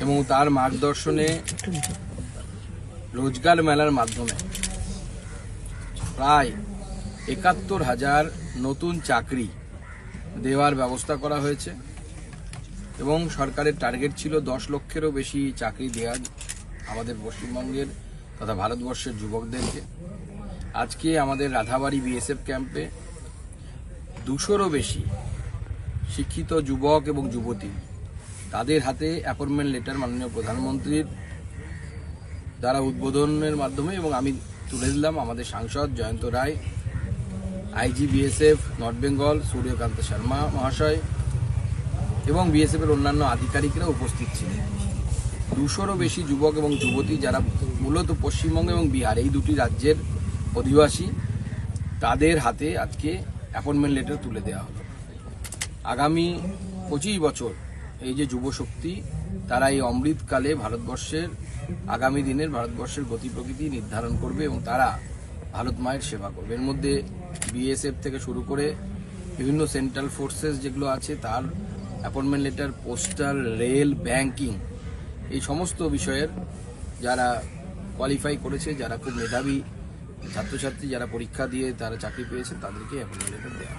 এবং তার মার্গদর্শনে রোজগার মেলার মাধ্যমে প্রায় একাত্তর হাজার নতুন চাকরি দেওয়ার ব্যবস্থা করা হয়েছে এবং সরকারের টার্গেট ছিল দশ লক্ষেরও বেশি চাকরি দেওয়ার আমাদের পশ্চিমবঙ্গের তথা ভারতবর্ষের যুবকদেরকে। আজকে আমাদের রাধাবাড়ি বিএসএফ ক্যাম্পে দুশোরও বেশি শিক্ষিত যুবক এবং যুবতী তাদের হাতে অ্যাপয়েন্টমেন্ট লেটার মাননীয় প্রধানমন্ত্রীর দ্বারা উদ্বোধনের মাধ্যমে এবং আমি তুলে দিলাম আমাদের সাংসদ Jayanta Roy, IG BSF, North Bengal, Suryakanta Sharma মহাশয় এবং বিএসএফ এর অন্যান্য আধিকারিকরা উপস্থিত ছিলেন। দুশোরও বেশি যুবক এবং যুবতী যারা মূলত পশ্চিমবঙ্গ এবং বিহার, এই দুটি রাজ্যের অধিবাসী, তাদের হাতে আজকে অ্যাপয়েন্টমেন্ট লেটার তুলে দেওয়া হলো। আগামী পঁচিশ বছর এই যে যুব শক্তি তারা এই অমৃতকালে ভারতবর্ষের, আগামী দিনের ভারতবর্ষের গতি প্রকৃতি নির্ধারণ করবে এবং তারা ভারত মায়ের সেবা করবে। এর মধ্যে বিএসএফ থেকে শুরু করে বিভিন্ন সেন্ট্রাল ফোর্সেস যেগুলো আছে, তার appointment letter postal rail banking এই সমস্ত বিষয়ের যারা কোয়ালিফাই করেছে, যারা খুব মেধাবী ছাত্রছাত্রী, যারা পরীক্ষা দিয়ে তারা চাকরি পেয়েছে, তাদেরকে অ্যাপয়েন্টমেন্ট লেটার দেওয়া